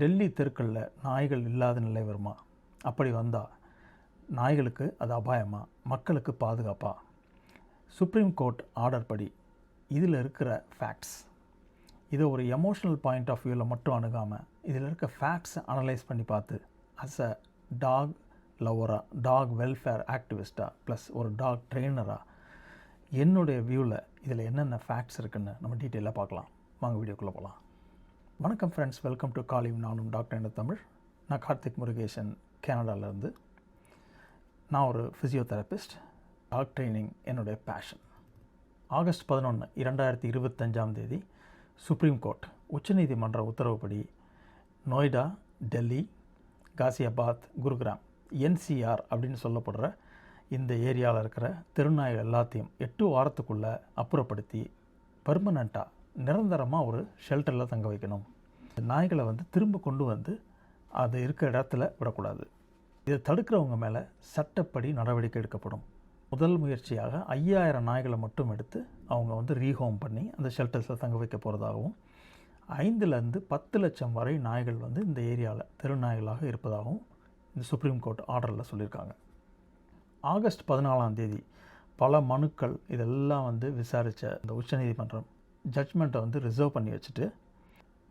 டெல்லி தெருக்களில் நாய்கள் இல்லாத நிலை வருமா? அப்படி வந்தால் நாய்களுக்கு அது அபாயமா? மக்களுக்கு பாதுகாப்பா? சுப்ரீம் கோர்ட் ஆர்டர் படி இதில் இருக்கிற ஃபேக்ட்ஸ் இதை ஒரு எமோஷனல் பாயிண்ட் ஆஃப் வியூவில் மட்டும் அணுகாமல் இதில் இருக்க ஃபேக்ட்ஸை அனலைஸ் பண்ணி பார்த்து அஸ் அ டாக் லவராக டாக் வெல்ஃபேர் ஆக்டிவிஸ்ட்டாக ப்ளஸ் ஒரு டாக் ட்ரெயினராக என்னுடைய வியூவில் இதில் என்னென்ன ஃபேக்ட்ஸ் இருக்குன்னு நம்ம டீட்டெயிலாக பார்க்கலாம். வாங்க வீடியோக்குள்ளே போகலாம். வணக்கம் ஃப்ரெண்ட்ஸ் வெல்கம் டு காலியும் நானும் டாக்டர் என்ன தமிழ். நான் கார்த்திக் முருகேசன் கனடாவிலேருந்து. நான் ஒரு ஃபிசியோதெரபிஸ்ட் டாக் ட்ரைனிங் என்னுடைய பேஷன் ஆகஸ்ட் பதினொன்று இரண்டாயிரத்தி இருபத்தஞ்சாம் தேதி சுப்ரீம் கோர்ட் உச்சநீதிமன்ற உத்தரவுப்படி நொய்டா டெல்லி காசியாபாத் குருகிராம் என்சிஆர் அப்படின்னு சொல்லப்படுற இந்த ஏரியாவில் இருக்கிற தெருநாய்கள் எல்லாத்தையும் எட்டு வாரத்துக்குள்ளே அப்புறப்படுத்தி பர்மனண்ட்டாக நிரந்தரமாக ஒரு ஷெல்டரில் தங்க வைக்கணும். இந்த நாய்களை வந்து திரும்ப கொண்டு வந்து அது இருக்கிற இடத்துல விடக்கூடாது. இதை தடுக்கிறவங்க மேலே சட்டப்படி நடவடிக்கை எடுக்கப்படும். முதல் முயற்சியாக ஐயாயிரம் நாய்களை மட்டும் எடுத்து அவங்க வந்து ரீஹோம் பண்ணி அந்த ஷெல்டர்ஸில் தங்க வைக்க போகிறதாகவும் ஐந்துலேருந்து பத்து லட்சம் வரை நாய்கள் வந்து இந்த ஏரியாவில் தெருநாய்களாக இருப்பதாகவும் இந்த சுப்ரீம் கோர்ட் ஆர்டரில் சொல்லியிருக்காங்க. ஆகஸ்ட் பதினாலாம் தேதி பல மனுக்கள் இதெல்லாம் வந்து விசாரித்த இந்த உச்சநீதிமன்றம் ஜட்ஜ்மெண்ட்டை வந்து ரிசர்வ் பண்ணி வச்சுட்டு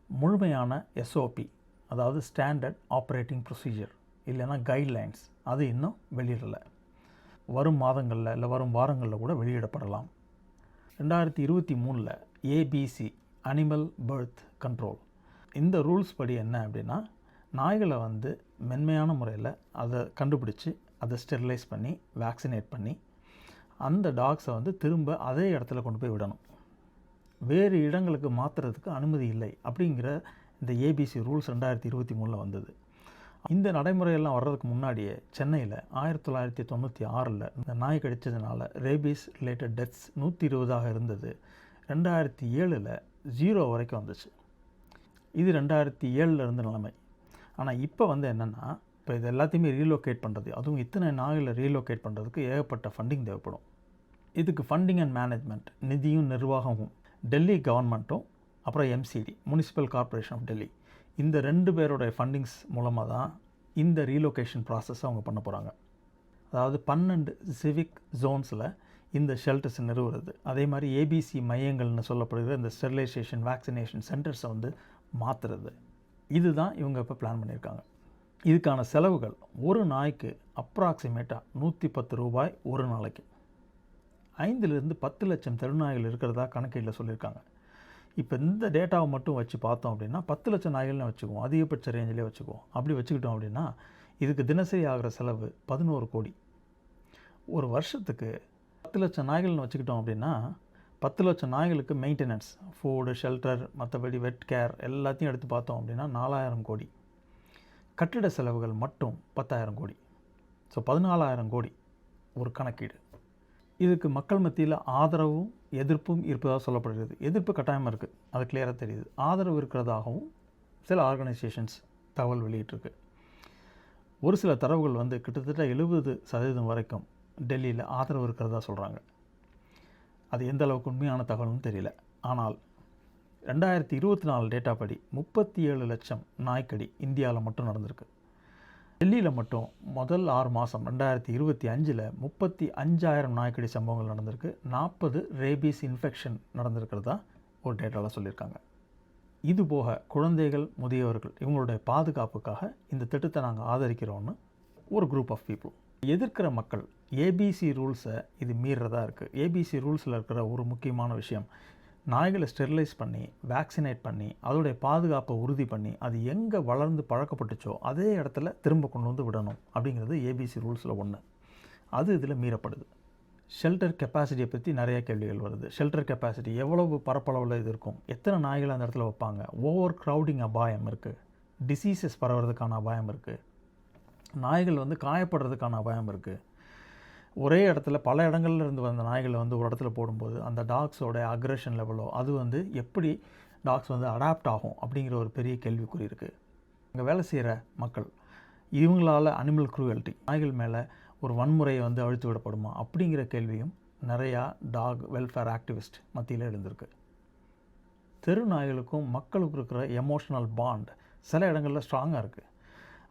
முழுமையான எஸ்ஓபி அதாவது ஸ்டாண்டர்ட் ஆப்ரேட்டிங் ப்ரொசீஜர் இல்லைன்னா கைட்லைன்ஸ் அது இன்னும் வெளியிடலை. வரும் மாதங்களில் இல்லை வரும் வாரங்களில் கூட வெளியிடப்படலாம். ரெண்டாயிரத்தி இருபத்தி மூணில் ஏபிசி அனிமல் பர்த் கண்ட்ரோல் இந்த ரூல்ஸ் படி என்ன அப்படின்னா நாய்களை வந்து மென்மையான முறையில் அதை கண்டுபிடிச்சி அதை ஸ்டெரிலைஸ் பண்ணி வேக்சினேட் பண்ணி அந்த டாக்ஸை வந்து திரும்ப அதே இடத்துல கொண்டு போய் விடணும். வேறு இடங்களுக்கு மாற்றுறதுக்கு அனுமதி இல்லை அப்படிங்கிற இந்த ஏபிசி ரூல்ஸ் ரெண்டாயிரத்தி இருபத்தி மூணில் வந்தது. இந்த நடைமுறையெல்லாம் வர்றதுக்கு முன்னாடியே சென்னையில் ஆயிரத்தி தொள்ளாயிரத்தி தொண்ணூற்றி ஆறில் இந்த நாய் கடித்ததுனால ரேபீஸ் ரிலேட்டட் டெத்ஸ் நூற்றி இருபதாக இருந்தது. ரெண்டாயிரத்தி ஏழில் ஜீரோ வரைக்கும் வந்துச்சு. இது ரெண்டாயிரத்தி ஏழில் இருந்த நிலைமை. ஆனால் இப்போ வந்து என்னென்னா இப்போ இது எல்லாத்தையுமே ரீலோகேட் பண்ணுறது அதுவும் இத்தனை நாய்களை ரீலோகேட் பண்ணுறதுக்கு ஏகப்பட்ட ஃபண்டிங் தேவைப்படும். இதுக்கு ஃபண்டிங் அண்ட் மேனேஜ்மெண்ட் நிதியும் நிர்வாகமும் டெல்லி கவர்மெண்ட்டும் அப்புறம் MCD municipal corporation of Delhi இந்த ரெண்டு பேரோடைய ஃபண்டிங்ஸ் மூலமாக தான் இந்த ரீலொகேஷன் ப்ராசஸ் அவங்க பண்ண போகிறாங்க அதாவது பன்னெண்டு சிவிக் ஜோன்ஸில் இந்த ஷெல்டர்ஸ் நிறுவுறது. அதே மாதிரி ஏபிசி மையங்கள்னு சொல்லப்படுகிற இந்த ஸ்டெரிலைசேஷன் வேக்சினேஷன் சென்டர்ஸை வந்து மாற்றுறது இதுதான் இவங்க இப்போ பிளான் பண்ணியிருக்காங்க. இதுக்கான செலவுகள் ஒரு நாய்க்கு அப்ராக்சிமேட்டாக நூற்றி பத்து ரூபாய் ஒரு நாளைக்கு. ஐந்துலேருந்து பத்து லட்சம் தெருநாய்கள் இருக்கிறதா கணக்கீட்டில் சொல்லியிருக்காங்க. இப்போ இந்த டேட்டாவை மட்டும் வச்சு பார்த்தோம் அப்படின்னா பத்து லட்சம் நாய்கள்னு வச்சுக்குவோம். அதிகபட்ச ரேஞ்சிலே வச்சுக்குவோம். அப்படி வச்சுக்கிட்டோம் அப்படின்னா இதுக்கு தினசரி ஆகிற செலவு பதினோரு கோடி. ஒரு வருஷத்துக்கு பத்து லட்சம் நாய்கள்னு வச்சுக்கிட்டோம் அப்படின்னா பத்து லட்சம் நாய்களுக்கு மெயின்டெனன்ஸ் ஃபுட்டு ஷெல்டர் மற்றபடி வெட் கேர் எல்லாத்தையும் எடுத்து பார்த்தோம் அப்படின்னா நாலாயிரம் கோடி. கட்டிட செலவுகள் மட்டும் பத்தாயிரம் கோடி. ஸோ பதினாலாயிரம் கோடி ஒரு கணக்கீடு. இதுக்கு மக்கள் மத்தியில் ஆதரவும் எதிர்ப்பும் இருப்பதாக சொல்லப்படுகிறது. எதிர்ப்பு கட்டாயமாக இருக்குது அது கிளியராக தெரியுது. ஆதரவு இருக்கிறதாகவும் சில ஆர்கனைசேஷன்ஸ் தகவல் வெளியிட்டிருக்கு. ஒரு சில தரவுகள் வந்து கிட்டத்தட்ட எழுபது சதவீதம் வரைக்கும் டெல்லியில் ஆதரவு இருக்கிறதா சொல்கிறாங்க அது எந்த அளவுக்கு உண்மையான தகவலும் தெரியல. ஆனால் ரெண்டாயிரத்தி இருபத்தி நாலு டேட்டா படி முப்பத்தி ஏழு லட்சம் நாய்க்கடி இந்தியாவில் மட்டும் நடந்திருக்கு. டெல்லியில் மட்டும் முதல் ஆறு மாதம் ரெண்டாயிரத்தி இருபத்தி அஞ்சில் முப்பத்தி அஞ்சாயிரம் நாய்க்கடி சம்பவங்கள் நடந்திருக்கு. நாற்பது ரேபீஸ் இன்ஃபெக்ஷன் நடந்திருக்கிறதா ஒரு டேட்டாவில் சொல்லியிருக்காங்க. இது போக குழந்தைகள் முதியவர்கள் இவங்களுடைய பாதுகாப்புக்காக இந்த திட்டத்தை நாங்கள் ஆதரிக்கிறோன்னு ஒரு குரூப் ஆஃப் பீப்புள் எதிர்க்கிற மக்கள் ஏபிசி ரூல்ஸை இது மீறதாக இருக்குது ஏபிசி ரூல்ஸில் இருக்கிற ஒரு முக்கியமான விஷயம் நாய்களை ஸ்டெரிலைஸ் பண்ணி வேக்சினேட் பண்ணி அதோடைய பாதுகாப்பை உறுதி பண்ணி அது எங்கே வளர்ந்து பழக்கப்பட்டுச்சோ அதே இடத்துல திரும்ப கொண்டு வந்து விடணும் அப்படிங்கிறது ஏபிசி ரூல்ஸில் ஒன்று அது இதில் மீறப்படுது. ஷெல்டர் கெப்பாசிட்டியை பற்றி நிறைய கேள்விகள் வருது. ஷெல்டர் கெப்பாசிட்டி எவ்வளவு பரப்பளவில் இது இருக்கும்? எத்தனை நாய்கள் அந்த இடத்துல வைப்பாங்க? ஓவர் க்ரௌடிங் அபாயம் இருக்குது டிசீசஸ் பரவுறதுக்கான அபாயம் இருக்குது நாய்கள் வந்து காயப்படுறதுக்கான அபாயம் இருக்குது ஒரே இடத்துல பல இடங்கள்ல இருந்து வந்த நாய்களை வந்து ஒரு இடத்துல போடும்போது அந்த டாக்ஸோட அக்ரெஷன் லெவலோ அது வந்து எப்படி டாக்ஸ் வந்து அடாப்ட் ஆகும் அப்படிங்கிற ஒரு பெரிய கேள்விக்குறி இருக்குது இங்கே வேலை செய்கிற மக்கள் இவங்களால் அனிமல் குரூவல்ட்டி நாய்கள் மேலே ஒரு வன்முறையை வந்து அழுத்து விடப்படுமா அப்படிங்கிற கேள்வியும் நிறையா டாக் வெல்ஃபேர் ஆக்டிவிஸ்ட் மத்தியில் எழுந்திருக்கு தெரு நாய்களுக்கும் மக்களுக்கும் இருக்கிற எமோஷனல் பாண்ட் சில இடங்களில் ஸ்ட்ராங்காக இருக்குது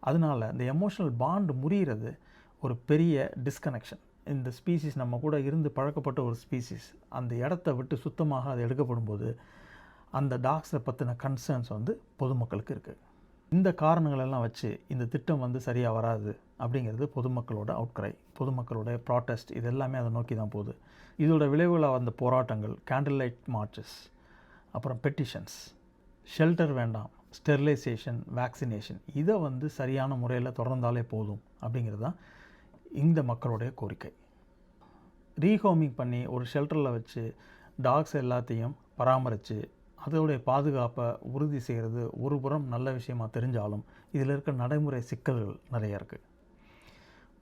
அதனால இந்த எமோஷனல் பாண்ட் முறிகிறது ஒரு பெரிய டிஸ்கனெக்ஷன் இந்த ஸ்பீசிஸ் நம்ம கூட இருந்து பழக்கப்பட்ட ஒரு ஸ்பீசிஸ் அந்த இடத்த விட்டு சுத்தமாக அது எடுக்கப்படும் போது அந்த டாக்ஸை பற்றின கன்சர்ன்ஸ் வந்து பொதுமக்களுக்கு இருக்குது இந்த காரணங்களெல்லாம் வச்சு இந்த திட்டம் வந்து சரியாக வராது அப்படிங்கிறது பொதுமக்களோட அவுட்கிரை பொதுமக்களோட ப்ராட்டஸ்ட் இது எல்லாமே அதை நோக்கி தான் போகுது. இதோட விளைவுகளாக வந்த போராட்டங்கள் கேண்டில் லைட் மார்ச்சஸ் அப்புறம் பெட்டிஷன்ஸ் ஷெல்டர் வேண்டாம் ஸ்டெர்லைசேஷன் வேக்சினேஷன் இதை வந்து சரியான முறையில் தொடர்ந்தாலே போதும் அப்படிங்கிறது தான் இந்த மக்களுடைய கோரிக்கை. ரீஹோமிங் பண்ணி ஒரு ஷெல்டரில் வச்சு டாக்ஸ் எல்லாத்தையும் பராமரித்து அதோடைய பாதுகாப்பை உறுதி செய்கிறது ஒரு புறம் நல்ல விஷயமாக தெரிஞ்சாலும் இதில் இருக்க நடைமுறை சிக்கல்கள் நிறைய இருக்குது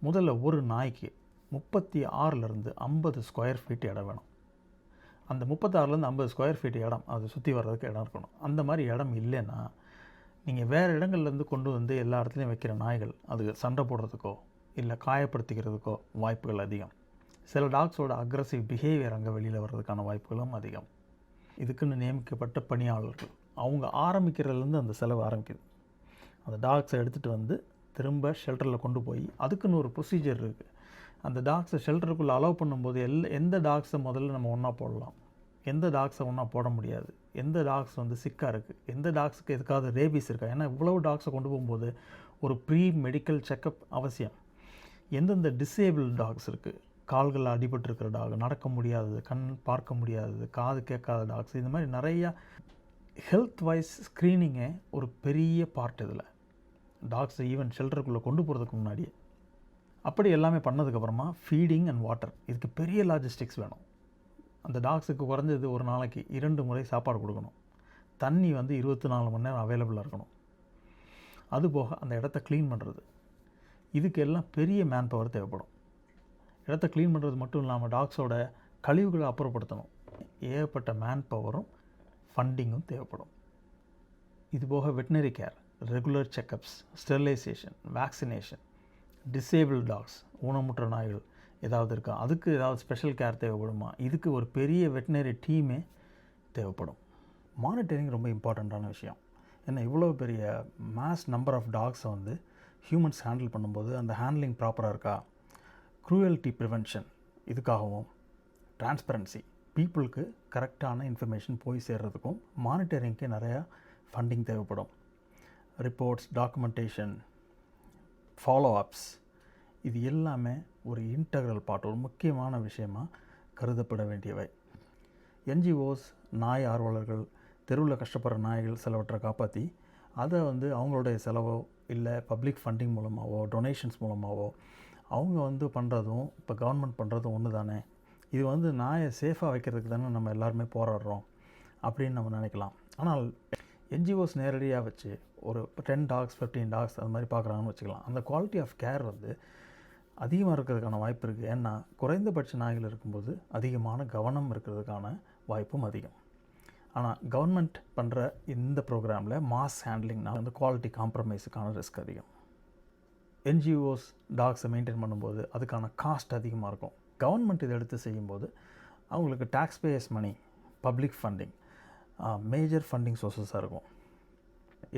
முதல்ல ஒரு நாய்க்கு முப்பத்தி ஆறுலேருந்து ஐம்பது ஸ்கொயர் ஃபீட் இடம் வேணும். அந்த முப்பத்தாறுலேருந்து ஐம்பது ஸ்கொயர் ஃபீட் இடம் அது சுற்றி வர்றதுக்கு இடம் இருக்கணும். அந்த மாதிரி இடம் இல்லைன்னா நீங்கள் வேறு இடங்கள்லேருந்து கொண்டு வந்து எல்லா இடத்துலையும் வைக்கிற நாய்கள் அது சண்டை போடுறதுக்கோ இல்லை காயப்படுத்திக்கிறதுக்கோ வாய்ப்புகள் அதிகம். சில டாக்ஸோட அக்ரஸிவ் பிஹேவியர் அங்கே வெளியில் வர்றதுக்கான வாய்ப்புகளும் அதிகம். இதுக்குன்னு நியமிக்கப்பட்ட பணியாளர்கள். அவங்க ஆரம்பிக்கிறதுலேருந்து அந்த செலவு ஆரம்பிக்குது. அந்த டாக்ஸை எடுத்துகிட்டு வந்து திரும்ப ஷெல்டரில் கொண்டு போய் அதுக்குன்னு ஒரு ப்ரொசீஜர் இருக்குது அந்த டாக்ஸை ஷெல்டருக்குள்ளே அலோவ் பண்ணும்போது எல் எந்த டாக்ஸை முதல்ல நம்ம ஒன்றா போடலாம்? எந்த டாக்ஸை ஒன்றா போட முடியாது? எந்த டாக்ஸ் வந்து சிக்காக இருக்குது எந்த டாக்ஸுக்கு எதுக்காவது ரேபிஸ் இருக்கா? ஏன்னா இவ்வளவு டாக்ஸை கொண்டு போகும்போது ஒரு ப்ரீ மெடிக்கல் செக்கப் அவசியம். எந்தெந்த டிசேபிள் டாக்ஸ் இருக்குது கால்களில் அடிபட்டிருக்கிற டாக் நடக்க முடியாதது கண் பார்க்க முடியாதது காது கேட்காத டாக்ஸ் இந்த மாதிரி நிறையா ஹெல்த் வைஸ் ஸ்க்ரீனிங்கே ஒரு பெரிய பார்ட் இதில். டாக்ஸை ஈவன் ஷெல்டருக்குள்ளே கொண்டு போகிறதுக்கு முன்னாடியே. அப்படி எல்லாமே பண்ணதுக்கப்புறமா ஃபீடிங் அண்ட் வாட்டர் இதுக்கு பெரிய லாஜிஸ்டிக்ஸ் வேணும். அந்த டாக்ஸுக்கு குறைஞ்சது ஒரு நாளைக்கு இரண்டு முறை சாப்பாடு கொடுக்கணும். தண்ணி வந்து இருபத்தி நாலு மணி நேரம் அவைலபிளாக இருக்கணும். அதுபோக அந்த இடத்த க்ளீன் பண்ணுறது இதுக்கு எல்லாம் பெரிய மேன் பவர் தேவைப்படும். இடத்த க்ளீன் பண்ணுறது மட்டும் இல்லாமல் டாக்ஸோட கழிவுகளை அப்புறப்படுத்தணும். ஏகப்பட்ட மேன் பவரும் ஃபண்டிங்கும் தேவைப்படும். இது போக veterinary care regular checkups sterilisation vaccination disable dogs ஊனமுற்ற நாய்கள் ஏதாவது இருக்கா? அதுக்கு ஏதாவது ஸ்பெஷல் கேர் தேவைப்படுமா? இதுக்கு ஒரு பெரிய வெட்டினரி டீமே தேவைப்படும். மானிட்டரிங் ரொம்ப இம்பார்ட்டண்ட்டான விஷயம். ஏன்னா இவ்வளோ பெரிய மாஸ் நம்பர் ஆஃப் டாக்ஸை வந்து ஹியூமன்ஸ் ஹேண்டில் பண்ணும்போது அந்த ஹேண்ட்லிங் ப்ராப்பராக இருக்கா? Cruelty prevention இதுக்காகவும். டிரான்ஸ்பரன்சி பீப்புளுக்கு கரெக்டான இன்ஃபர்மேஷன் போய் சேர்றதுக்கும் மானிட்டரிங்க்கு நிறையா ஃபண்டிங் தேவைப்படும். ரிப்போர்ட்ஸ் டாக்குமெண்டேஷன் ஃபாலோ அப்ஸ் இது எல்லாமே ஒரு இன்டகிரல் பார்ட் ஒரு முக்கியமான விஷயமாக கருதப்பட வேண்டியவை. என்ஜிஓஸ் நாய் ஆர்வலர்கள் தெருவில் கஷ்டப்படுற நாய்கள் சிலவற்றை காப்பாற்றி அதை வந்து அவங்களுடைய செலவோ இல்லை பப்ளிக் ஃபண்டிங் மூலமாகவோ டொனேஷன்ஸ் மூலமாகவோ அவங்க வந்து பண்ணுறதும் இப்போ கவர்மெண்ட் பண்ணுறதும் ஒன்று தானே. இது வந்து நாயை சேஃபாக வைக்கிறதுக்கு தானே நம்ம எல்லாருமே போராடுறோம் அப்படின்னு நம்ம நினைக்கலாம். ஆனால் என்ஜிஓஸ் நேரடியாக வச்சு ஒரு டென் டாக்ஸ் ஃபிஃப்டீன் டாக்ஸ் அது மாதிரி பார்க்குறாங்கன்னு வச்சுக்கலாம். அந்த குவாலிட்டி ஆஃப் கேர் வந்து அதிகமாக இருக்கிறதுக்கான வாய்ப்பு இருக்குது ஏன்னா குறைந்தபட்ச நாய்கள் இருக்கும்போது அதிகமான கவனம் இருக்கிறதுக்கான வாய்ப்பும் அதிகம். ஆனால் கவர்மெண்ட் பண்ணுற இந்த ப்ரோக்ராமில் மாஸ் ஹேண்ட்லிங்னா வந்து குவாலிட்டி காம்ப்ரமைஸுக்கான ரிஸ்க் அதிகம். என்ஜிஓஸ் டாக்ஸை மெயின்டைன் பண்ணும்போது அதுக்கான காஸ்ட் அதிகமாக இருக்கும். கவர்மெண்ட் இதை எடுத்து செய்யும்போது அவங்களுக்கு tax payers money public funding major funding சோர்ஸஸாக இருக்கும்.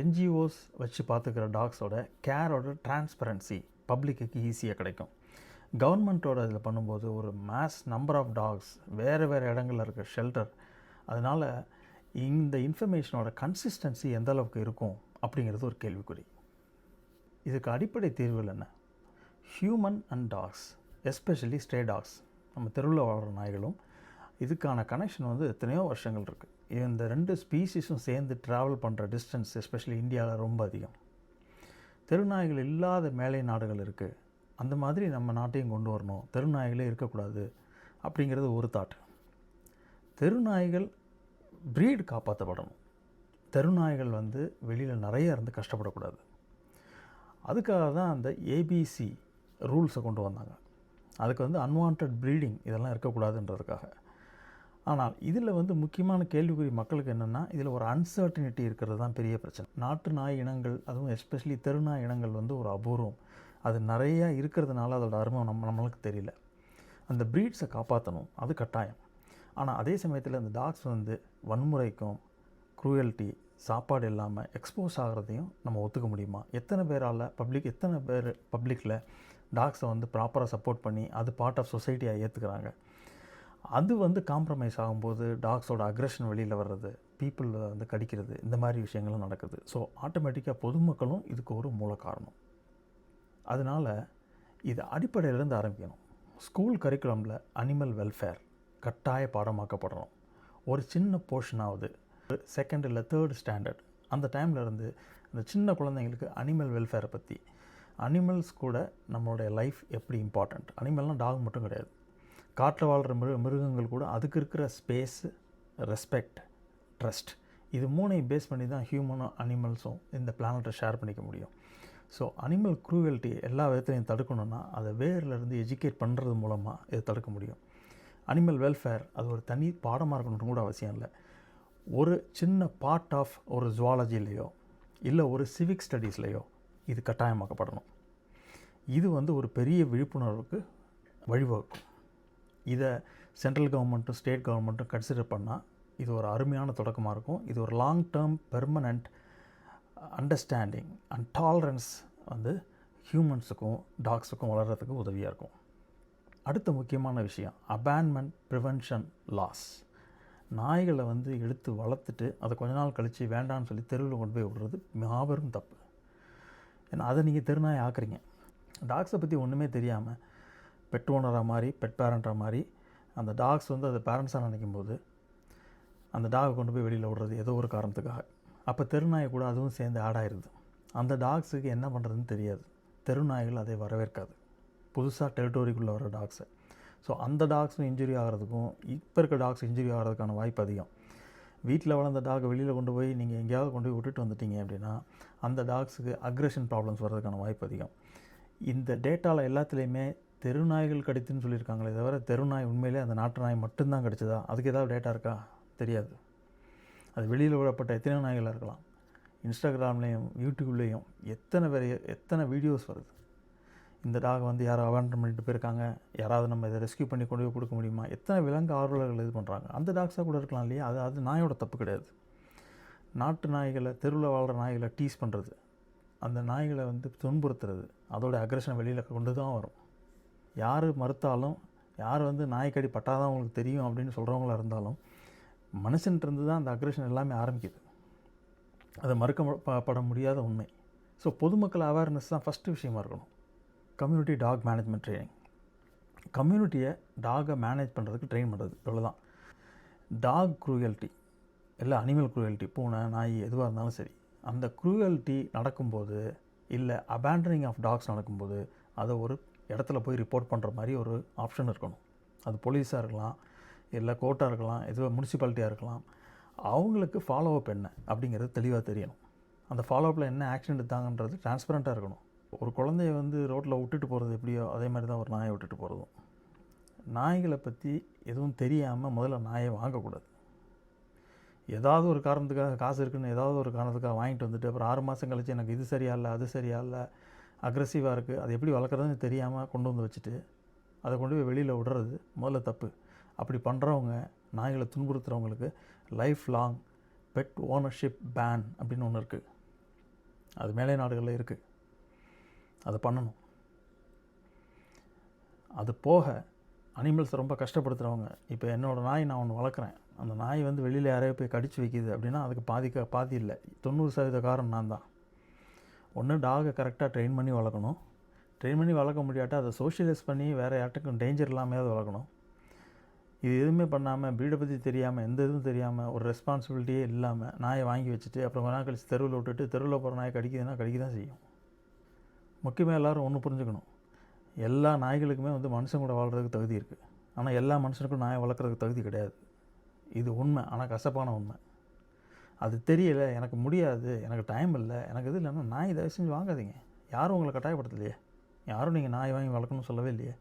என்ஜிஓஸ் வச்சு பார்த்துக்கிற டாக்ஸோட கேரோட டிரான்ஸ்பரன்சி பப்ளிக்கு ஈஸியாக கிடைக்கும். கவர்மெண்ட்டோட இதில் பண்ணும்போது ஒரு மாஸ் நம்பர் ஆஃப் டாக்ஸ் வேறு வேறு இடங்களில் இருக்க ஷெல்டர் அதனால் இந்த இன்ஃபர்மேஷனோட கன்சிஸ்டன்சி எந்த அளவுக்கு இருக்கும் அப்படிங்கிறது ஒரு கேள்விக்குறி. இதுக்கு அடிப்படை தீர்வுகள் என்ன? Human and dogs especially stray dogs நம்ம தெருவில் வாழ்கிற நாய்களும் இதுக்கான கனெக்ஷன் வந்து எத்தனையோ வருஷங்கள் இருக்குது இந்த ரெண்டு ஸ்பீசிஸும் சேர்ந்து ட்ராவல் பண்ணுற டிஸ்டன்ஸ் எஸ்பெஷலி இந்தியாவில் ரொம்ப அதிகம். தெருநாய்கள் இல்லாத மேலை நாடுகள் இருக்குது அந்த மாதிரி நம்ம நாட்டையும் கொண்டு வரணும். தெருநாய்களே இருக்கக்கூடாது அப்படிங்கிறது ஒரு தாட் தெருநாய்கள் ப்ரீட் காப்பாற்றப்படணும் தெருநாய்கள் வந்து வெளியில் நிறைய இருந்து கஷ்டப்படக்கூடாது. அதுக்காக தான் அந்த ஏபிசி ரூல்ஸை கொண்டு வந்தாங்க. அதுக்கு வந்து அன்வான்ட் ப்ரீடிங் இதெல்லாம் இருக்கக்கூடாதுன்றதுக்காக. ஆனால் இதில் வந்து முக்கியமான கேள்விக்குறி மக்களுக்கு என்னென்னா இதில் ஒரு அன்சர்டினிட்டி இருக்கிறது தான் பெரிய பிரச்சனை. நாட்டு நாய் இனங்கள் அதுவும் எஸ்பெஷலி தெருநாய் இனங்கள் வந்து ஒரு அபூர்வம். அது நிறையா இருக்கிறதுனால அதோட அருமை நம்ம நம்மளுக்கு தெரியல. அந்த ப்ரீட்ஸை காப்பாற்றணும் அது கட்டாயம். ஆனால் அதே சமயத்தில் அந்த டாக்ஸ் வந்து வன்முறைக்கும் குரூயல்ட்டி சாப்பாடு இல்லாமல் எக்ஸ்போஸ் ஆகிறதையும் நம்ம ஒத்துக்க முடியுமா? எத்தனை பேரால் பப்ளிக் எத்தனை பேர் பப்ளிக்கில் டாக்ஸை வந்து ப்ராப்பராக சப்போர்ட் பண்ணி அது பார்ட் ஆஃப் சொசைட்டியாக ஏற்றுக்கிறாங்க அது வந்து காம்ப்ரமைஸ் ஆகும்போது டாக்ஸோட அக்ரெஷன் வெளியில் வர்றது பீப்புள் வந்து கடிக்கிறது இந்த மாதிரி விஷயங்களும் நடக்குது. ஸோ ஆட்டோமேட்டிக்காக பொதுமக்களும் இதுக்கு ஒரு மூல காரணம். அதனால் இது அடிப்படையிலேருந்து ஆரம்பிக்கணும். ஸ்கூல் கரிக்குலமில் அனிமல் வெல்ஃபேர் கட்டாய பாடமாக்கப்படுறோம். ஒரு சின்ன போர்ஷனாவது செகண்ட் இல்லை தேர்ட் ஸ்டாண்டர்ட் அந்த டைமில் இருந்து அந்த சின்ன குழந்தைங்களுக்கு அனிமல் வெல்ஃபேரை பற்றி அனிமல்ஸ் கூட நம்மளுடைய லைஃப் எப்படி இம்பார்ட்டண்ட் அனிமல்னால் டாக் மட்டும் கிடையாது. காட்டில் வாழ்கிற மிரு மிருகங்கள் கூட அதுக்கு இருக்கிற ஸ்பேஸ் ரெஸ்பெக்ட் ட்ரஸ்ட் இது மூணையும் பேஸ் பண்ணி தான் ஹியூமனும் அனிமல்ஸும் இந்த பிளானட்டை ஷேர் பண்ணிக்க முடியும். ஸோ அனிமல் க்ரூவல்ட்டி எல்லா விதத்துலையும் தடுக்கணும்னா அதை வேர்லேருந்து எஜுகேட் பண்ணுறது மூலமாக இதை தடுக்க முடியும். அனிமல் வெல்ஃபேர் அது ஒரு தனி பாடமாக இருக்கணும்னு கூட அவசியம் இல்லை. ஒரு சின்ன பார்ட் ஆஃப் ஒரு ஜுவாலஜிலேயோ இல்லை ஒரு சிவிக் ஸ்டடீஸ்லேயோ இது கட்டாயமாக்கப்படணும். இது வந்து ஒரு பெரிய விழிப்புணர்வுக்கு வழிவகுக்கும். இதை சென்ட்ரல் கவர்மெண்ட்டும் ஸ்டேட் கவர்மெண்ட்டும் கன்சிடர் பண்ணால் இது ஒரு அருமையான தொடக்கமாக இருக்கும். இது ஒரு long term permanent understanding and tolerance வந்து ஹியூமன்ஸுக்கும் டாக்ஸுக்கும் வளர்கிறதுக்கு உதவியாக இருக்கும். அடுத்த முக்கியமான விஷயம் அபேன்மெண்ட் ப்ரிவென்ஷன் லாஸ் நாய்களை வந்து எடுத்து வளர்த்துட்டு அதை கொஞ்ச நாள் கழித்து வேண்டாம்னு சொல்லி தெருவில் கொண்டு போய் விடுறது மாபெரும் தப்பு. ஏன்னா அதை நீங்கள் தெருநாய் ஆக்குறீங்க. டாக்ஸை பற்றி ஒன்றுமே தெரியாமல் பெட் ஓனராக மாதிரி பெட் பேரண்ட்டாக மாதிரி அந்த டாக்ஸ் வந்து அதை பேரண்ட்ஸாக நினைக்கும் போது அந்த டாகை கொண்டு போய் வெளியில் விடுறது ஏதோ ஒரு காரணத்துக்காக. அப்போ தெருநாயை கூட அதுவும் சேர்ந்து ஆட் அந்த டாக்ஸுக்கு என்ன பண்ணுறதுன்னு தெரியாது. தெருநாய்கள் அதை வரவேற்காது. புதுசாக டெரிட்டோரிக்குள்ளே வர டாக்ஸை ஸோ அந்த டாக்ஸும் இன்ஜுரி ஆகிறதுக்கும் இப்போ இருக்க டாக்ஸ் இன்ஜுரி ஆகிறதுக்கான வாய்ப்பு அதிகம். வீட்டில் வளர்ந்த டாகை வெளியில் கொண்டு போய் நீங்கள் எங்கேயாவது கொண்டு போய் விட்டுட்டு வந்துட்டீங்க அப்படின்னா அந்த டாக்ஸுக்கு அக்ரெஷன் ப்ராப்ளம்ஸ் வர்றதுக்கான வாய்ப்பு அதிகம். இந்த டேட்டாவில் எல்லாத்துலேயுமே தெருநாய்கள் கடித்துன்னு சொல்லியிருக்காங்களே தவிர தெருநாய் உண்மையிலே அந்த நாட்டு நாய் மட்டும்தான் கடிச்சதா? அதுக்கு ஏதாவது டேட்டா இருக்கா? தெரியாது. அது வெளியில் விடப்பட்ட எத்தனை நாய்களாக இருக்கலாம். இன்ஸ்டாகிராம்லேயும் யூடியூப்லேயும் எத்தனை பேர் எத்தனை வீடியோஸ் வருது? இந்த டாக் வந்து யாரோ அவாண்டன் பண்ணிட்டு போயிருக்காங்க. யாராவது நம்ம இதை ரெஸ்க்யூ பண்ணி கொண்டு போய் கொடுக்க முடியுமா? எத்தனை விலங்கு ஆர்வலர்கள் இது பண்ணுறாங்க அந்த டாக்ஸாக கூட இருக்கலாம் இல்லையா? அது அது நாயோட தப்பு கிடையாது. நாட்டு நாய்களை தெருவில் வாழ்கிற நாய்களை டீஸ் பண்ணுறது அந்த நாய்களை வந்து துன்புறுத்துறது. அதோடய அக்ரஷன் வெளியில் கொண்டு தான் வரும். யார் மறுத்தாலும் யார் வந்து நாய்க்கடி பட்டாதான் உங்களுக்கு தெரியும் அப்படின்னு சொல்கிறவங்களா இருந்தாலும் மனுஷன்ட்டு தான் அந்த அக்ரஷன் எல்லாமே ஆரம்பிக்குது. அதை மறுக்க மு- பட முடியாத உண்மை. ஸோ பொதுமக்கள் அவேர்னஸ் தான் ஃபஸ்ட்டு விஷயமா இருக்கணும். Community dog management training. கம்யூனிட்டியை டாகை மேனேஜ் பண்ணுறதுக்கு ட்ரெயின் பண்ணுறது இவ்வளோதான். டாக் குரூயல்ட்டி இல்லை அனிமல் குரூயல்ட்டி பூனை நாய் எதுவாக இருந்தாலும் சரி அந்த குரூயல்ட்டி நடக்கும்போது இல்லை அபேண்டனிங் ஆஃப் டாக்ஸ் நடக்கும்போது அதை ஒரு இடத்துல போய் ரிப்போர்ட் பண்ணுற மாதிரி ஒரு ஆப்ஷன் இருக்கணும். அது போலீஸாக இருக்கலாம் இல்லை கோர்ட்டாக இருக்கலாம் எதுவோ முனிசிபாலிட்டியாக இருக்கலாம். அவங்களுக்கு ஃபாலோ அப் என்ன அப்படிங்கிறது தெளிவாக தெரியணும். அந்த ஃபாலோ அப்பில் என்ன ஆக்ஷன் எடுத்தாங்கன்றது டிரான்ஸ்பரண்ட்டாக இருக்கணும். ஒரு குழந்தைய வந்து ரோட்டில் விட்டுட்டு போகிறது எப்படியோ அதே மாதிரி தான் ஒரு நாயை விட்டுட்டு போகிறதும். நாய்களை பற்றி எதுவும் தெரியாமல் முதல்ல நாயை வாங்கக்கூடாது. ஏதாவது ஒரு காரணத்துக்காக காசு இருக்குன்னு ஏதாவது ஒரு காரணத்துக்காக வாங்கிட்டு வந்துட்டு அப்புறம் ஆறு மாதம் கழிச்சு எனக்கு இது சரியா இல்லை அது சரியா இல்லை அக்ரெசிவாக இருக்குது அது எப்படி வளர்க்குறதுன்னு தெரியாமல் கொண்டு வந்து வச்சுட்டு அதை கொண்டு போய் வெளியில் விடுறது முதல்ல தப்பு. அப்படி பண்ணுறவங்க நாய்களை துன்புறுத்துறவங்களுக்கு life long pet ownership ban அப்படின்னு ஒன்று இருக்குது அது மேலை நாடுகளில் இருக்குது அதை பண்ணணும். அது போக அனிமல்ஸ் ரொம்ப கஷ்டப்படுத்துகிறவங்க இப்போ என்னோடய நாய் நான் ஒன்று வளர்க்குறேன். அந்த நாய் வந்து வெளியில் யாரையோ போய் கடிச்சு வைக்கிது அப்படின்னா அதுக்கு பாதிக்க பாதி இல்லை. தொண்ணூறு சதவீத காரணம் நான் தான். ஒன்று டாகை கரெக்டாக ட்ரெயின் பண்ணி வளர்க்கணும். ட்ரெயின் பண்ணி வளர்க்க முடியாட்டா அதை சோஷியலைஸ் பண்ணி வேறு யார்ட்டுக்கும் டேஞ்சர் இல்லாமல் அதை வளர்க்கணும். இது எதுவுமே பண்ணாமல் வீடை பற்றி தெரியாமல் எந்த இதுவும் தெரியாமல் ஒரு ரெஸ்பான்சிபிலிட்டியே இல்லாமல் நாயை வாங்கி வச்சுட்டு அப்புறம் கொஞ்ச நாள் கழிச்சு தெருவில் விட்டுட்டு தெருவில் போகிற நாயை கடிக்குதுன்னா கடிக்க தான் செய்யும். முக்கியமாக எல்லாரும் ஒன்று புரிஞ்சுக்கணும். எல்லா நாய்களுக்குமே வந்து மனுஷன் கூட வாழ்கிறதுக்கு தகுதி இருக்குது ஆனால் எல்லா மனுஷனுக்கும் நாயை வளர்க்குறதுக்கு தகுதி கிடையாது. இது உண்மை. ஆனால் கசப்பான உண்மை. அது தெரியல. எனக்கு முடியாது. எனக்கு டைம் இல்லை. எனக்கு இது இல்லைன்னா நாய் தயவு செஞ்சு வாங்காதீங்க. யாரும் உங்களை கட்டாயப்படுத்தலையே. யாரும் நீங்கள் நாய் வாங்கி வளர்க்கணும்னு சொல்லவே இல்லையே.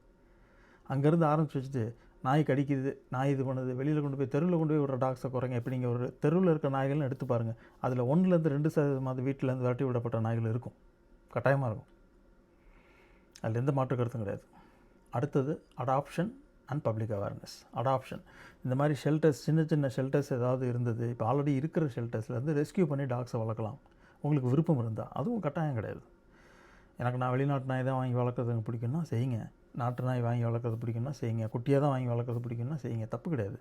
அங்கேருந்து ஆரம்பிச்சு வச்சுட்டு நாய் கடிக்குது நாய் இது பண்ணுது வெளியில் கொண்டு போய் தெருவில் கொண்டு போய் விடுற டாக்ஸை குறைங்க. இப்போ நீங்கள் ஒரு தெருவில் இருக்க நாய்கள்னு எடுத்து பாருங்கள் அதில் ஒன்றுலேருந்து ரெண்டு சதவீதமாவது வீட்டிலேருந்து விரட்டி விடப்பட்ட நாய்கள் இருக்கும். கட்டாயமாக இருக்கும். அதில் எந்த மாற்று கருத்தும் கிடையாது. அடுத்தது adoption and public awareness adoption இந்த மாதிரி ஷெல்டர்ஸ் சின்ன சின்ன ஷெல்டர்ஸ் ஏதாவது இருந்தது இப்போ ஆல்ரெடி இருக்கிற ஷெல்டர்ஸ்லேருந்து ரெஸ்க்யூ பண்ணி டாக்ஸை வளர்க்கலாம். உங்களுக்கு விருப்பம் இருந்தால் அதுவும் கட்டாயம் கிடையாது. எனக்கு நான் வெளிநாட்டு நாய் தான் வாங்கி வளர்க்குறது எனக்கு பிடிக்கும்னா செய்யுங்க. நாட்டு நாய் வாங்கி வளர்க்குறது பிடிக்கும்னா செய்யுங்க. குட்டியாக தான் வாங்கி வளர்க்குறது பிடிக்கும்னா செய்யுங்க. தப்பு கிடையாது.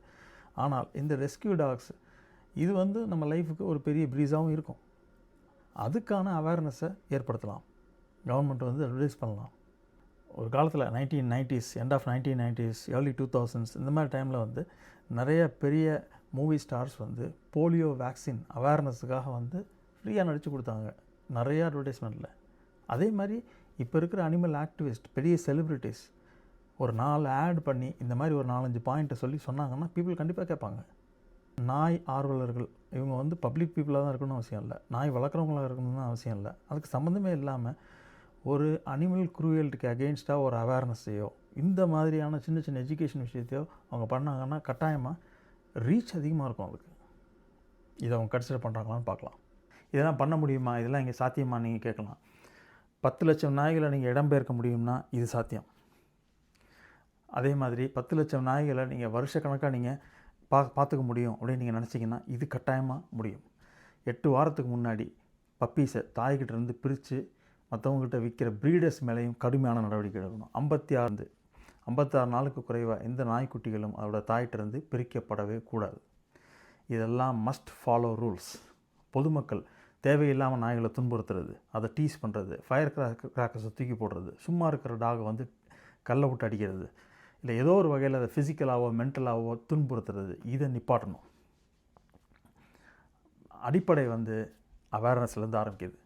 ஆனால் இந்த ரெஸ்க்யூ டாக்ஸ் இது வந்து நம்ம லைஃபுக்கு ஒரு பெரிய ப்ரீஸாகவும் இருக்கும். அதுக்கான அவேர்னஸை ஏற்படுத்தலாம். கவர்மெண்ட் வந்து அட்வர்டைஸ் பண்ணலாம். ஒரு காலத்தில் nineteen nineties end of nineteen nineties early two thousands இந்த மாதிரி டைமில் வந்து நிறைய பெரிய மூவி ஸ்டார்ஸ் வந்து போலியோ வேக்சின் அவேர்னஸுக்காக வந்து ஃப்ரீயாக நடித்து கொடுத்தாங்க. நிறைய அட்வர்டைஸ்மெண்ட்டில் அதே மாதிரி இப்போ இருக்கிற அனிமல் ஆக்டிவிஸ்ட் பெரிய செலிப்ரிட்டிஸ் ஒரு நாலு ஆட் பண்ணி இந்த மாதிரி ஒரு நாலஞ்சு பாயிண்ட்டை சொல்லி சொன்னாங்கன்னா பீப்புள் கண்டிப்பாக கேட்பாங்க. நாய் ஆர்வலர்கள் இவங்க வந்து பப்ளிக் பீப்புளாக தான் இருக்கணும்னு அவசியம் இல்லை. நாய் வளர்க்குறவங்களாக இருக்கணும்னு அவசியம் இல்லை. அதுக்கு சம்மந்தமே இல்லாமல் ஒரு அனிமல் குரூயல்ட்டிக்கு அகெயின்ஸ்டாக ஒரு அவேர்னஸையோ இந்த மாதிரியான சின்ன சின்ன எஜுகேஷன் விஷயத்தையோ அவங்க பண்ணாங்கன்னா கட்டாயமாக ரீச் அதிகமாக இருக்கும் அதுக்கு. இதை அவங்க கன்சிடர் பண்ணுறாங்களான்னு பார்க்கலாம். இதெல்லாம் பண்ண முடியுமா? இதெல்லாம் இங்கே சாத்தியமாக நீங்கள் கேட்கலாம். பத்து லட்சம் நாய்களை நீங்கள் இடம்பெயர்க்க முடியும்னா இது சாத்தியம். அதே மாதிரி பத்து லட்சம் நாய்களை நீங்கள் வருஷக்கணக்காக நீங்கள் பா பார்த்துக்க முடியும் அப்படின்னு நீங்கள் நினச்சிங்கன்னா இது கட்டாயமாக முடியும். எட்டு வாரத்துக்கு முன்னாடி பப்பீஸை தாய்கிட்ட இருந்து பிரித்து மற்றவங்ககிட்ட விற்கிற ப்ரீடர்ஸ் மேலேயும் கடுமையான நடவடிக்கை எடுக்கணும். ஐம்பத்தி ஆறு ஐம்பத்தாறு நாளுக்கு குறைவாக எந்த நாய்க்குட்டிகளும் அதோட தாயிட்டிருந்து பிரிக்கப்படவே கூடாது. இதெல்லாம் மஸ்ட் ஃபாலோ ரூல்ஸ் பொதுமக்கள் தேவையில்லாமல் நாய்களை துன்புறுத்துறது அதை டீஸ் பண்ணுறது ஃபயர் கிராக் கிராக்கர்ஸை தூக்கி போடுறது சும்மா இருக்கிற டாகை வந்து கல்லை விட்டு அடிக்கிறது இல்லை ஏதோ ஒரு வகையில் அதை ஃபிசிக்கலாகவோ மென்டலாகவோ துன்புறுத்துறது இதை நிப்பாட்டணும். அடிப்படை வந்து அவேர்னஸ்லேருந்து ஆரம்பிக்குது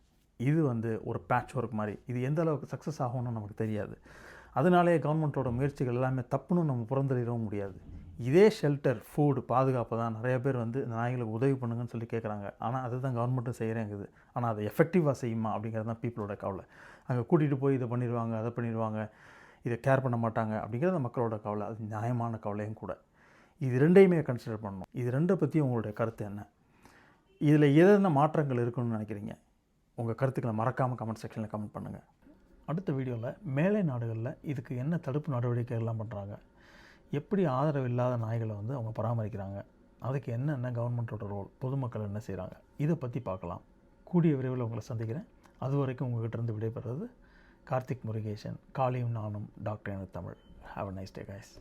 இது வந்து ஒரு பேட்ச் ஒர்க் மாதிரி. இது எந்த அளவுக்கு சக்ஸஸ் ஆகும்னு நமக்கு தெரியாது. அதனாலே கவர்மெண்ட்டோட முயற்சிகள் எல்லாமே தப்புன்னு நம்ம புறந்தளிடவும் முடியாது. இதே ஷெல்டர் ஃபுட் பாதுகாப்பு தான் நிறைய பேர் வந்து இந்த நாய்களுக்கு உதவி பண்ணுங்கன்னு சொல்லி கேட்குறாங்க ஆனால் அதுதான் கவர்மெண்ட்டும் செய்கிறேங்குது ஆனால் அதை எஃபெக்டிவாக செய்யுமா அப்படிங்கிறது தான் பீப்புளோட கவலை. அங்கே கூட்டிகிட்டு போய் இதை பண்ணிடுவாங்க அதை பண்ணிடுவாங்க இதை கேர் பண்ண மாட்டாங்க அப்படிங்கிறது மக்களோட கவலை. அது நியாயமான கவலையும் கூட. இது ரெண்டையுமே கன்சிடர் பண்ணணும். இது ரெண்டை பற்றி உங்களுடைய கருத்து என்ன? இதில் எதென்ன மாற்றங்கள் இருக்குன்னு நினைக்கிறீங்க? உங்கள் கருத்துக்களை மறக்காமல் கமெண்ட் செக்ஷனில் கமெண்ட் பண்ணுங்கள் அடுத்த வீடியோவில் மேலை நாடுகளில் இதுக்கு என்ன தடுப்பு நடவடிக்கைகள்லாம் பண்ணுறாங்க எப்படி ஆதரவு இல்லாத நாய்களை வந்து அவங்க பராமரிக்கிறாங்க? அதுக்கு என்னென்ன கவர்மெண்ட்டோட ரோல் பொதுமக்கள் என்ன செய்கிறாங்க இதை பற்றி பார்க்கலாம். கூடிய விரைவில் உங்களை சந்திக்கிறேன். அது வரைக்கும் உங்கள்கிட்ட இருந்து விடைபெறுறது கார்த்திக் முருகேசன் காளியும் நானும் டாக்டர் எனது Tamil. Have a nice day guys